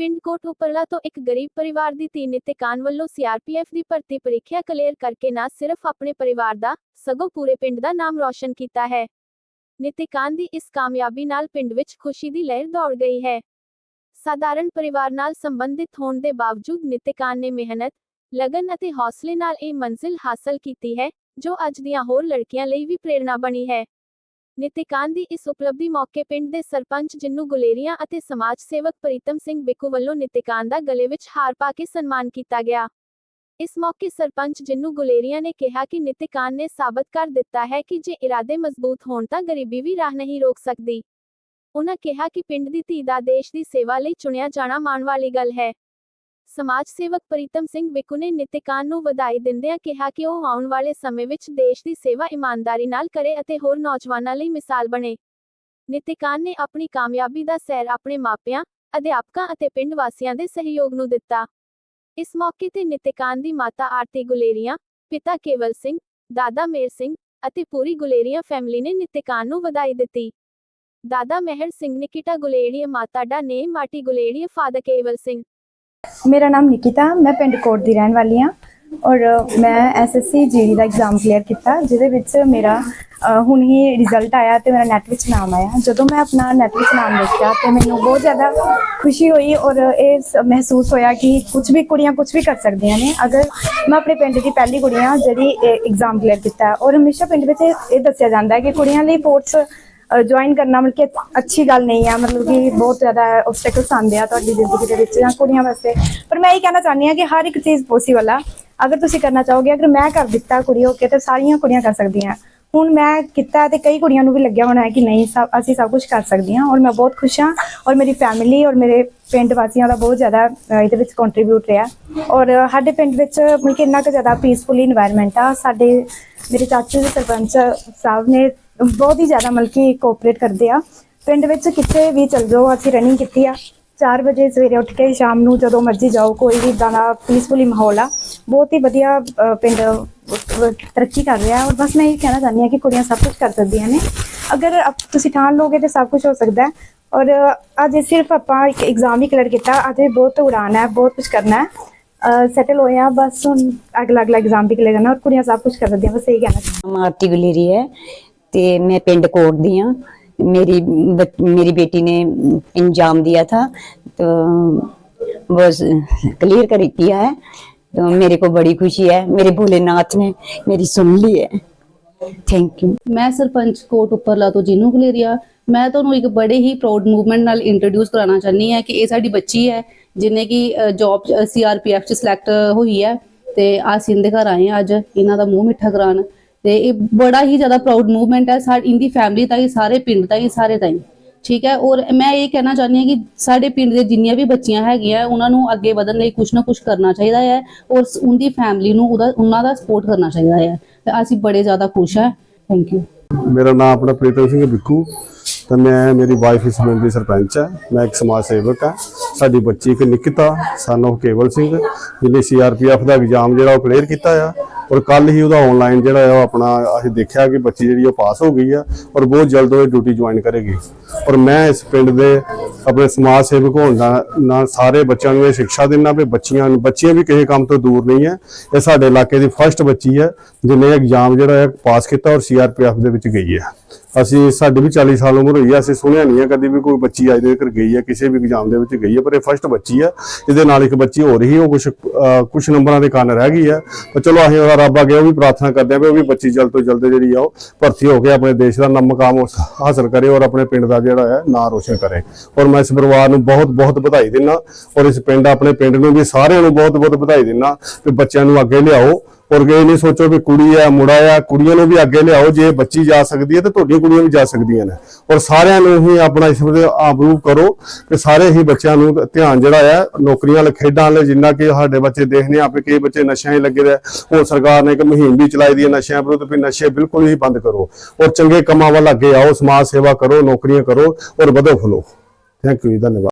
ਪਿੰਡ ਕੋਟ ਉਪਰਲਾ ਤੋਂ ਇੱਕ ਗਰੀਬ ਪਰਿਵਾਰ ਦੀ ਧੀ ਨਿਤਿਕਾਨ ਵੱਲੋਂ ਸੀਆਰਪੀਐਫ ਦੀ ਭਰਤੀ ਪ੍ਰੀਖਿਆ ਕਲੀਅਰ ਕਰਕੇ ਨਾ ਸਿਰਫ ਆਪਣੇ ਪਰਿਵਾਰ ਦਾ, ਸਗੋਂ ਪੂਰੇ ਪਿੰਡ ਦਾ ਨਾਮ ਰੌਸ਼ਨ ਕੀਤਾ ਹੈ। ਨਿਤਿਕਾਨ ਦੀ ਇਸ ਕਾਮਯਾਬੀ ਨਾਲ ਪਿੰਡ ਵਿੱਚ ਖੁਸ਼ੀ ਦੀ ਲਹਿਰ ਦੌੜ ਗਈ ਹੈ। ਸਾਧਾਰਨ ਪਰਿਵਾਰ ਨਾਲ ਸੰਬੰਧਿਤ ਹੋਣ ਦੇ ਬਾਵਜੂਦ ਨਿਤਿਕਾਨ ਨੇ ਮਿਹਨਤ, ਲਗਨ ਅਤੇ ਹੌਸਲੇ ਨਾਲ ਇਹ ਮੰਜ਼ਿਲ ਹਾਸਲ ਕੀਤੀ ਹੈ, ਜੋ ਅੱਜ ਦੀਆਂ ਹੋਰ ਲੜਕੀਆਂ ਲਈ ਵੀ ਪ੍ਰੇਰਣਾ ਬਣੀ ਹੈ। ਨਿਤਿਕਾਨ ਦੀ ਇਸ ਉਪਲਬਧੀ ਮੌਕੇ ਪਿੰਡ ਦੇ ਸਰਪੰਚ ਜਿੰਨੂ ਗੁਲੇਰੀਆਂ ਅਤੇ ਸਮਾਜ ਸੇਵਕ ਪ੍ਰੀਤਮ ਸਿੰਘ ਬਿੱਕੂ ਵੱਲੋਂ ਨਿਤਿਕਾਨ ਦਾ ਗਲੇ ਵਿੱਚ ਹਾਰ ਪਾ ਕੇ ਸਨਮਾਨ ਕੀਤਾ ਗਿਆ। ਇਸ ਮੌਕੇ ਸਰਪੰਚ ਜਿੰਨੂ ਗੁਲੇਰੀਆਂ ਨੇ ਕਿਹਾ ਕਿ ਨਿਤਿਕਾਨ ਨੇ ਸਾਬਤ ਕਰ ਦਿੱਤਾ ਹੈ ਕਿ ਜੇ ਇਰਾਦੇ ਮਜ਼ਬੂਤ ਹੋਣ ਤਾਂ ਗਰੀਬੀ ਵੀ ਰਾਹ ਨਹੀਂ ਰੋਕ ਸਕਦੀ। ਉਹਨਾਂ ਕਿਹਾ ਕਿ ਪਿੰਡ ਦੀ ਧੀ ਦਾ ਦੇਸ਼ ਦੀ ਸੇਵਾ ਲਈ ਚੁਣਿਆ ਜਾਣਾ ਮਾਣ ਵਾਲੀ ਗੱਲ ਹੈ। ਸਮਾਜ ਸੇਵਕ ਪ੍ਰੀਤਮ ਸਿੰਘ ਬਿੱਕੂ ਨੇ ਨਿਤਿਕਾਨ ਨੂੰ ਵਧਾਈ ਦਿੰਦਿਆਂ ਕਿਹਾ ਕਿ ਉਹ ਆਉਣ ਵਾਲੇ ਸਮੇਂ ਵਿੱਚ ਦੇਸ਼ ਦੀ ਸੇਵਾ ਇਮਾਨਦਾਰੀ ਨਾਲ ਕਰੇ ਅਤੇ ਹੋਰ ਨੌਜਵਾਨਾਂ ਲਈ ਮਿਸਾਲ ਬਣੇ। ਨਿਤਿਕਾਨ ਨੇ ਆਪਣੀ ਕਾਮਯਾਬੀ ਦਾ ਸੈਰ ਆਪਣੇ ਮਾਪਿਆਂ, ਅਧਿਆਪਕਾਂ ਅਤੇ ਪਿੰਡ ਵਾਸੀਆਂ ਦੇ ਸਹਿਯੋਗ ਨੂੰ ਦਿੱਤਾ। ਇਸ ਮੌਕੇ ਤੇ ਨਿਤਿਕਾਨ ਦੀ ਮਾਤਾ ਆਰਤੀ ਗੁਲੇਰੀਆਂ, ਪਿਤਾ ਕੇਵਲ ਸਿੰਘ, ਦਾਦਾ ਮੇਰ ਸਿੰਘ ਅਤੇ ਪੂਰੀ ਗੁਲੇਰੀਆਂ ਫੈਮਿਲੀ ਨੇ ਨਿਤਿਕਾਨ ਨੂੰ ਵਧਾਈ ਦਿੱਤੀ। ਦਾਦਾ ਮਹਿਰ ਸਿੰਘ ਨਿਕਿਤਾ ਗੁਲੇਰੀਆ ਮਾਤਾ ਦਾ ਨੇਮ ਮਾਟੀ ਗੁਲੇਰੀਆ ਫਾਦਰ ਕੇਵਲ ਸਿੰਘ ਮੇਰਾ ਨਾਮ ਨਿਕਿਤਾ, ਮੈਂ ਪਿੰਡ ਕੋਟ ਦੀ ਰਹਿਣ ਵਾਲੀ ਹਾਂ ਔਰ ਮੈਂ ਐਸਐਸਸੀ ਜੀਡੀ ਦਾ ਐਗਜ਼ਾਮ ਕਲੀਅਰ ਕੀਤਾ, ਜਿਹਦੇ ਵਿੱਚ ਮੇਰਾ ਹੁਣ ਹੀ ਰਿਜ਼ਲਟ ਆਇਆ ਤੇ ਮੇਰਾ ਨੈਟ ਵਿੱਚ ਨਾਮ ਆਇਆ। ਜਦੋਂ ਮੈਂ ਆਪਣਾ ਨੈਟ ਵਿੱਚ ਨਾਮ ਦੇਖਿਆ ਤੇ ਮੈਨੂੰ ਬਹੁਤ ਜ਼ਿਆਦਾ ਖੁਸ਼ੀ ਹੋਈ ਔਰ ਇਹ ਸ- ਮਹਿਸੂਸ ਹੋਇਆ ਕਿ ਕੁਝ ਵੀ ਕੁੜੀਆਂ ਕੁਝ ਵੀ ਕਰ ਸਕਦੀਆਂ ਨੇ। ਅਗਰ ਮੈਂ ਆਪਣੇ ਪਿੰਡ ਦੀ ਪਹਿਲੀ ਕੁੜੀਆਂ ਹਾਂ ਜਿਹੜੀ ਐਗਜ਼ਾਮ ਕਲੀਅਰ ਕੀਤਾ ਔਰ ਹਮੇਸ਼ਾ ਪਿੰਡ ਵਿੱਚ ਇਹ ਇਹ ਦੱਸਿਆ ਜਾਂਦਾ ਹੈ ਕਿ ਕੁੜੀਆਂ ਲਈ ਸਪੋਰਟਸ ਜੁਆਇਨ ਕਰਨਾ ਮਤਲਬ ਕਿ ਅੱਛੀ ਗੱਲ ਨਹੀਂ ਆ, ਮਤਲਬ ਕਿ ਬਹੁਤ ਜ਼ਿਆਦਾ ਆਬਸਟੈਕਲਸ ਆਉਂਦੇ ਆ ਤੁਹਾਡੀ ਜ਼ਿੰਦਗੀ ਦੇ ਵਿੱਚ ਜਾਂ ਕੁੜੀਆਂ ਵਾਸਤੇ। ਪਰ ਮੈਂ ਇਹ ਕਹਿਣਾ ਚਾਹੁੰਦੀ ਹਾਂ ਕਿ ਹਰ ਇੱਕ ਚੀਜ਼ ਪੋਸੀਬਲ ਆ। ਅਗਰ ਤੁਸੀਂ ਕਰਨਾ ਚਾਹੋਗੇ, ਅਗਰ ਮੈਂ ਕਰ ਦਿੱਤਾ ਕੁੜੀ ਹੋ ਕੇ, ਤੇ ਸਾਰੀਆਂ ਕੁੜੀਆਂ ਕਰ ਸਕਦੀਆਂ। ਹੁਣ ਮੈਂ ਕੀਤਾ ਤੇ ਕਈ ਕੁੜੀਆਂ ਨੂੰ ਵੀ ਲੱਗਿਆ ਹੋਣਾ ਹੈ ਕਿ ਨਹੀਂ, ਸਭ, ਅਸੀਂ ਸਭ ਕੁਝ ਕਰ ਸਕਦੀਆਂ ਔਰ ਮੈਂ ਬਹੁਤ ਖੁਸ਼ ਹਾਂ ਔਰ ਮੇਰੀ ਫੈਮਿਲੀ ਔਰ ਮੇਰੇ ਪਿੰਡ ਵਾਸੀਆਂ ਦਾ ਬਹੁਤ ਜ਼ਿਆਦਾ ਇਹਦੇ ਵਿੱਚ ਕੰਟਰੀਬਿਊਟ ਰਿਹਾ। ਔਰ ਸਾਡੇ ਪਿੰਡ ਵਿੱਚ ਮਤਲਬ ਕਿ ਇੰਨਾ ਕੁ ਜ਼ਿਆਦਾ ਪੀਸਫੁਲੀ ਇਨਵਾਇਰਨਮੈਂਟ ਆ। ਸਾਡੇ, ਮੇਰੇ ਚਾਚੂ ਦੇ ਸਰਪੰਚ ਸਾਹਿਬ ਨੇ ਬਹੁਤ ਹੀ ਜ਼ਿਆਦਾ ਮਤਲਬ ਕਿ ਕੋਆਪਰੇਟ ਕਰਦੇ ਆ। ਪਿੰਡ ਵਿੱਚ ਕਿਤੇ ਵੀ ਚਲ ਜਾਓ, ਅਸੀਂ ਰਨਿੰਗ ਕੀਤੀ ਆ। 4 ਵਜੇ ਸਵੇਰੇ ਉੱਠ ਕੇ ਸ਼ਾਮ ਨੂੰ ਜਦੋਂ ਮਰਜ਼ੀ ਜਾਓ, ਕੋਈ ਵੀ ਇਦਾਂ ਦਾ ਪੀਸਫੁਲੀ ਮਾਹੌਲ ਆ। ਬਹੁਤ ਹੀ ਵਧੀਆ ਪਿੰਡ ਤਰੱਕੀ ਕਰ ਰਿਹਾ ਔਰ ਬਸ ਮੈਂ ਇਹ ਕਹਿਣਾ ਚਾਹੁੰਦੀ ਹਾਂ ਕਿ ਕੁੜੀਆਂ ਸਭ ਕੁਝ ਕਰ ਸਕਦੀਆਂ ਨੇ। ਅਗਰ ਤੁਸੀਂ ਠਾਣ ਲਓਗੇ ਤੇ ਸਭ ਕੁਝ ਹੋ ਸਕਦਾ ਹੈ। ਔਰ ਅੱਜ ਸਿਰਫ ਆਪਾਂ ਇੱਕ ਐਗਜ਼ਾਮ ਹੀ ਕਲੀਅਰ ਕੀਤਾ, ਅੱਜ ਬਹੁਤ ਉਡਾਨ ਹੈ, ਬਹੁਤ ਕੁਝ ਕਰਨਾ ਹੈ। ਸੈਟਲ ਹੋਏ ਆ, ਬਸ ਹੁਣ ਅਗਲਾ ਅਗਲਾ ਐਗਜ਼ਾਮ ਵੀ ਕਲੀਅਰ ਕਰਨਾ, ਔਰ ਕੁੜੀਆਂ ਸਭ ਕੁਝ ਕਰ ਸਕਦੀਆਂ, ਬਸ ਇਹ ਕਹਿਣਾ ਚਾਹੁੰਦੀ ਹਾਂ। ਨਾਮ ਗੁਲੇਰੀ ਹੈ। ਤੇ मैं पिंड कोट दी हूँ मेरी बच- मेरी बेटी ने इंजाम दिया था तो वो क्लियर कर किया है तो मेरे को बड़ी खुशी है मेरे भोलेनाथ ने मेरी सुन ली है थैंक यू ਮੈਂ ਸਰਪੰਚ ਕੋਟ ਉੱਪਰਲਾ ਤੋਂ ਜੀਨੂ ਗਲੇਰੀਆ ਮੈਂ ਤੁਹਾਨੂੰ ਇੱਕ ਬੜੇ ਹੀ ਪ੍ਰਾਊਡ ਮੂਵਮੈਂਟ ਨਾਲ ਇੰਟਰੋਡਿਊਸ ਕਰਾਉਣਾ ਚਾਹਨੀ ਹਾਂ ਕਿ ਇਹ ਸਾਡੀ ਬੱਚੀ ਹੈ ਜਿਹਨੇ ਕਿ ਜੌਬ ਸੀਆਰਪੀਐਫ ਚ ਸਿਲੈਕਟ ਹੋਈ ਹੈ ਤੇ ਆ ਸਿੰਧ ਘਰ ਆਏ ਹਾਂ ਅੱਜ ਇਹਨਾਂ ਦਾ ਮੂੰਹ ਮਿੱਠਾ ਕਰਾਉਣ ਤੇ ਇਹ ਬੜਾ ਹੀ ਜ਼ਿਆਦਾ ਪ੍ਰਾਊਡ ਮੂਵਮੈਂਟ ਹੈ। ਸਾਡੀ ਇੰਦੀ ਫੈਮਿਲੀ ਤਾਈ, ਸਾਰੇ ਪਿੰਡ ਤਾਈ, ਸਾਰੇ ਤਾਈ। ਠੀਕ ਹੈ? ਔਰ ਮੈਂ ਇਹ ਕਹਿਣਾ ਚਾਹੁੰਦੀ ਹਾਂ ਕਿ ਸਾਡੇ ਪਿੰਡ ਦੇ ਜਿੰਨੀਆਂ ਵੀ ਬੱਚੀਆਂ ਹੈਗੀਆਂ, ਉਹਨਾਂ ਨੂੰ ਅੱਗੇ ਵਧਣ ਲਈ ਕੁਝ ਨਾ ਕੁਝ ਕਰਨਾ ਚਾਹੀਦਾ ਹੈ ਔਰ ਉਹਦੀ ਫੈਮਿਲੀ ਨੂੰ ਉਹਦਾ, ਉਹਨਾਂ ਦਾ ਸਪੋਰਟ ਕਰਨਾ ਚਾਹੀਦਾ ਹੈ। ਤੇ ਅਸੀਂ ਬੜੇ ਜ਼ਿਆਦਾ ਖੁਸ਼ ਹਾਂ। ਥੈਂਕ ਯੂ ਮੇਰਾ ਨਾਮ ਆਪਣਾ ਪ੍ਰੀਤਮ ਸਿੰਘ ਬਿੱਕੂ। ਤੇ ਮੈਂ, ਮੇਰੀ ਵਾਈਫ ਇਸ ਪਿੰਡ ਦੀ ਸਰਪੰਚ ਹੈ। ਮੈਂ ਇੱਕ ਸਮਾਜ ਸੇਵਕ ਹਾਂ। ਸਾਡੀ ਬੱਚੀ ਇੱਕ ਨਿਕਿਤਾ ਸਨ of ਕੇਵਲ ਸਿੰਘ, ਜਿਹਨੇ ਸੀਆਰਪੀਐਫ ਦਾ ਐਗਜ਼ਾਮ ਜਿਹੜਾ ਉਹ ਕਲੀਅਰ ਕੀਤਾ ਆ। ਔਰ ਕੱਲ ਹੀ ਉਹਦਾ ਆਨਲਾਈਨ ਜਿਹੜਾ ਆ ਉਹ ਆਪਣਾ ਅਸੀਂ ਦੇਖਿਆ ਕਿ ਬੱਚੀ ਜਿਹੜੀ ਉਹ ਪਾਸ ਹੋ ਗਈ ਆ ਔਰ ਬਹੁਤ ਜਲਦ ਉਹ ਡਿਊਟੀ ਜੁਆਇਨ ਕਰੇਗੀ। ਔਰ ਮੈਂ ਇਸ ਪਿੰਡ ਦੇ ਆਪਣੇ ਸਮਾਜ ਸੇਵਕ ਹੋਣ ਦਾ ਨਾਲ ਸਾਰੇ ਬੱਚਿਆਂ ਨੂੰ ਇਹ ਸਿੱਖਿਆ ਦਿੰਦਾ ਵੀ ਬੱਚੀਆਂ ਬੱਚੀਆਂ ਵੀ ਕਿਸੇ ਕੰਮ ਤੋਂ ਦੂਰ ਨਹੀਂ ਹੈ। ਇਹ ਸਾਡੇ ਇਲਾਕੇ ਦੀ ਫਰਸਟ ਬੱਚੀ ਹੈ, ਜਿਹਨੇ ਐਗਜ਼ਾਮ ਜਿਹੜਾ ਹੈ ਪਾਸ ਕੀਤਾ ਔਰ ਸੀਆਰਪੀਐਫ ਦੇ ਵਿੱਚ ਗਈ ਹੈ। ਅਸੀਂ, ਸਾਡੇ ਵੀ 40 ਸਾਲ ਉਮਰ ਹੋਈ ਹੈ ਅਸੀਂ ਸੁਣਿਆ ਨਹੀਂ ਹੈ ਕਦੀ ਵੀ ਕੋਈ ਬੱਚੀ ਅੱਜ ਦੇ ਤੱਕ ਗਈ ਹੈ ਕਿਸੇ ਵੀ ਐਗਜ਼ਾਮ ਦੇ ਵਿੱਚ ਗਈ ਹੈ ਪਰ ਇਹ ਫਰਸਟ ਬੱਚੀ ਹੈ ਇਹਦੇ ਨਾਲ ਇੱਕ ਬੱਚੀ ਹੋ ਰਹੀ ਉਹ ਕੁਝ ਕੁਝ ਨੰਬਰਾਂ ਦੇ ਕਾਰਨ ਰਹਿ ਗਈ ਹੈ ਪਰ ਚਲੋ ਅਸੀਂ ਉਹਦਾ ਰੱਬ ਅੱਗੇ ਉਹ ਵੀ ਪ੍ਰਾਰਥਨਾ ਕਰਦੇ ਹਾਂ ਵੀ ਉਹ ਵੀ ਬੱਚੀ ਜਲਦ ਤੋਂ ਜਲਦ ਜਿਹੜੀ ਆ, ਉਹ ਭਰਤੀ ਹੋ ਕੇ ਆਪਣੇ ਦੇਸ਼ ਦਾ ਨਾਮ ਮੁਕਾਮ ਹਾਸਲ ਕਰੇ ਔਰ ਆਪਣੇ ਪਿੰਡ ਦਾ ਜਿਹੜਾ ਹੈ, ਨਾਂ ਰੋਸ਼ਨ ਕਰੇ। ਔਰ ਮੈਂ ਇਸ ਪਰਿਵਾਰ ਨੂੰ ਬਹੁਤ ਬਹੁਤ ਵਧਾਈ ਦਿੰਦਾ ਔਰ ਇਸ ਪਿੰਡ, ਆਪਣੇ ਪਿੰਡ ਨੂੰ ਵੀ ਸਾਰਿਆਂ ਨੂੰ ਬਹੁਤ ਬਹੁਤ ਵਧਾਈ ਦਿੰਦਾ ਕਿ ਬੱਚਿਆਂ ਨੂੰ ਅੱਗੇ ਲਿਆਓ। ਔਰ ਇਹ ਨਹੀਂ ਸੋਚੋ ਵੀ ਕੁੜੀ ਆ, ਮੁੰਡਾ ਆ, ਕੁੜੀਆਂ ਨੂੰ ਵੀ ਅੱਗੇ ਲਿਆਓ, ਜੇ ਬੱਚੀ ਜਾ ਸਕਦੀ ਹੈ ਤਾਂ ਤੁਹਾਡੀਆਂ ਕੁੜੀਆਂ ਵੀ ਜਾ ਸਕਦੀਆਂ ਨੇ। ਔਰ ਸਾਰਿਆਂ ਨੂੰ ਹੀ ਆਪਣਾ ਇਸ ਵੇ ਆਬਰੂ ਕਰੋ ਕਿ ਸਾਰੇ ਹੀ ਬੱਚਿਆਂ ਨੂੰ ਧਿਆਨ ਜਿਹੜਾ ਆ, ਨੌਕਰੀਆਂ ਵਾਲੇ, ਖੇਡਾਂ ਵਾਲੇ, ਜਿੰਨਾ ਕਿ ਸਾਡੇ ਬੱਚੇ ਦੇਖਨੇ ਆਪੇ ਕਈ ਬੱਚੇ ਨਸ਼ਿਆਂ 'ਚ ਲੱਗੇ ਰਹੇ। ਹੁਣ ਸਰਕਾਰ ਨੇ ਇੱਕ ਮੁਹਿੰਮ ਵੀ ਚਲਾਈ ਦੀ ਹੈ ਨਸ਼ਿਆਂ ਵਿਰੁੱਧ, ਵੀ ਨਸ਼ੇ ਬਿਲਕੁਲ ਹੀ ਬੰਦ ਕਰੋ। ਔਰ ਚੰਗੇ ਕੰਮਾਂ ਵੱਲ ਅੱਗੇ ਆਓ, ਸਮਾਜ ਸੇਵਾ ਕਰੋ, ਨੌਕਰੀਆਂ ਕਰੋ, ਔਰ ਵਧੋ ਫੁੱਲੋ ਥੈਂਕ ਯੂ ਧੰਨਵਾਦ।